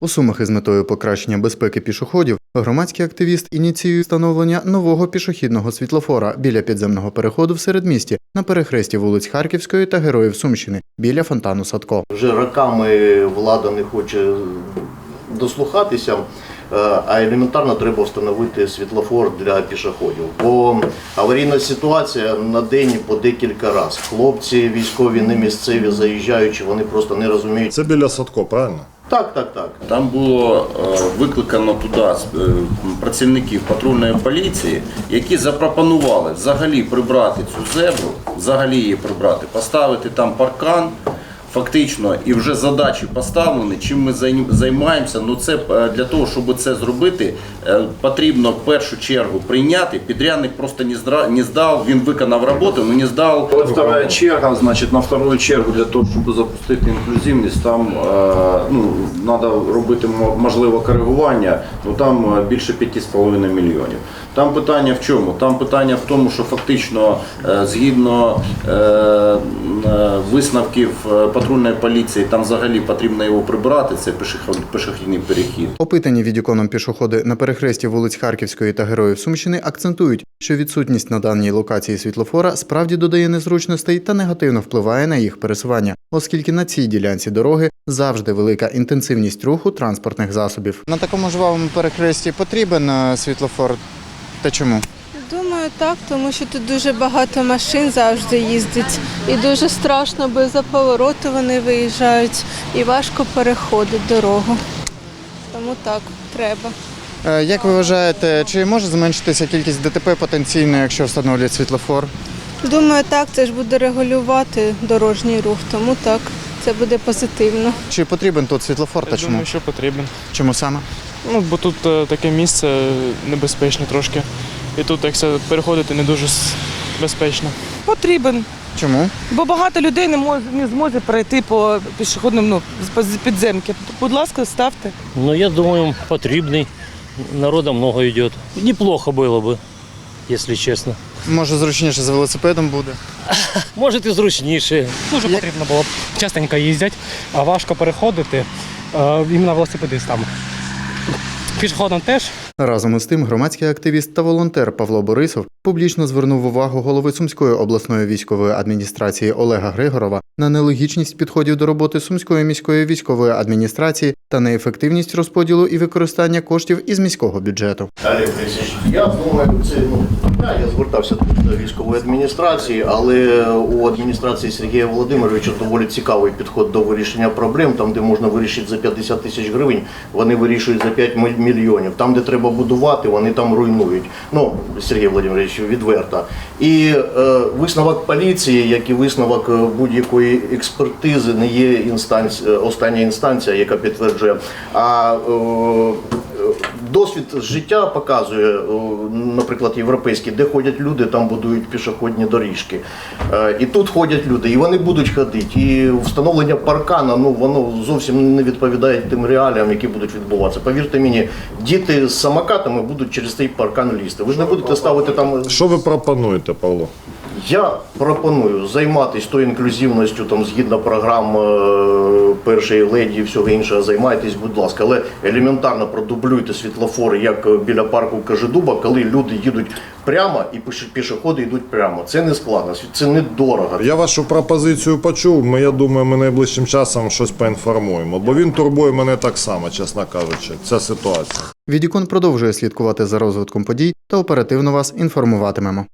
У Сумах із метою покращення безпеки пішоходів громадський активіст ініціює встановлення нового пішохідного світлофора біля підземного переходу в середмісті на перехресті вулиць Харківської та Героїв Сумщини біля фонтану Садко. Вже роками влада не хоче дослухатися, е, а елементарно треба встановити світлофор для пішоходів. Бо аварійна ситуація на день по декілька разів. Хлопці військові не місцеві заїжджаючи, вони просто не розуміють. Це біля Садко, правильно? Так, так, так. Там було е, викликано туди е, працівників патрульної поліції, які запропонували взагалі прибрати цю зебру, взагалі її прибрати, поставити там паркан. Фактично, і вже задачі поставлені. Чим ми займ- займаємося? Ну це е, для того, щоб це зробити, е, потрібно в першу чергу прийняти. Підрядник просто не здра- не здав. Він виконав роботу, але не здав Вот вторая черга, значить, на вторую чергу для того, щоб запустити інклюзивність, там е, ну, треба робити мо- можливо коригування, ну там більше 5,5 мільйонів. Там питання в чому? Там питання в тому, що фактично згідно висновків е, патрульної поліції, там взагалі потрібно його прибирати, це пішохід- пішохідний перехід. Опитані відіконом пішоходи на перехресті вулиць Харківської та Героїв Сумщини акцентують, що відсутність на даній локації світлофора справді додає незручностей та негативно впливає на їх пересування, оскільки на цій ділянці дороги завжди велика інтенсивність руху транспортних засобів. На такому жвавому перехресті потрібен е, світлофор. Та чому? Думаю, так, тому що тут дуже багато машин завжди їздить. І дуже страшно, бо за повороту вони виїжджають і важко переходить дорогу. Тому так, треба. Е, Як ви вважаєте, чи може зменшитися кількість ДТП потенційно, якщо встановлять світлофор? Думаю, так, це ж буде регулювати дорожній рух, тому так, це буде позитивно. Чи потрібен тут світлофор та Я чому? думаю, що потрібен. Чому саме? Ну, бо тут е, таке місце небезпечне трошки І тут, якщо переходити, не дуже с- безпечно. Потрібен, Чому? бо багато людей не може не зможе перейти по пішохідним ну, з- з підземки. Будь ласка, ставте. Ну, я думаю, потребный. Народа много идет. Неплохо было бы, если честно. Може зручніше з велосипедом буде? Может і зручніше. Дуже потрібно було б частенько їздять, а важко переходити е, іменно велосипедистам. Пішоходам теж Разом із тим, громадський активіст та волонтер Павло Борисов публічно звернув увагу голови Сумської обласної військової адміністрації Олега Григорова на нелогічність підходів до роботи Сумської міської військової адміністрації та неефективність розподілу і використання коштів із міського бюджету. Я думаю, це ну я звертався до військової адміністрації, але у адміністрації Сергія Володимировича доволі цікавий підход до вирішення проблем. Там, де можна вирішити за 50 тисяч гривень, вони вирішують за 5 мільйонів. Там, де треба будувати, вони там руйнують. Ну, Сергій Володимирович, відверто. І е, висновок поліції, як і висновок е, будь-якої експертизи, не є інстанція, остання інстанція, яка підтверджує. А е, Досвід життя показує, наприклад, європейський, де ходять люди, там будують пішохідні доріжки. Е, І тут ходять люди, і вони будуть ходити. І встановлення паркана, ну воно зовсім не відповідає тим реаліям, які будуть відбуватися. Повірте мені, діти з самокатами будуть через цей паркан лізти. Ви ж не будете ставити там. Що ви пропонуєте, Павло? Я пропоную займатися тою інклюзивністю, там згідно програм е, першої леді і всього іншого, займайтесь, будь ласка, але елементарно продублюйте світлофори, як е, біля парку Кажедуба, коли люди їдуть прямо і піш- пішоходи йдуть прямо. Це не складно, це не дорого. Я вашу пропозицію почув. Ми, я думаю, ми найближчим часом щось поінформуємо. Бо він турбує мене так само, чесно кажучи, ця ситуація. Відікон продовжує слідкувати за розвитком подій та оперативно вас інформуватимемо.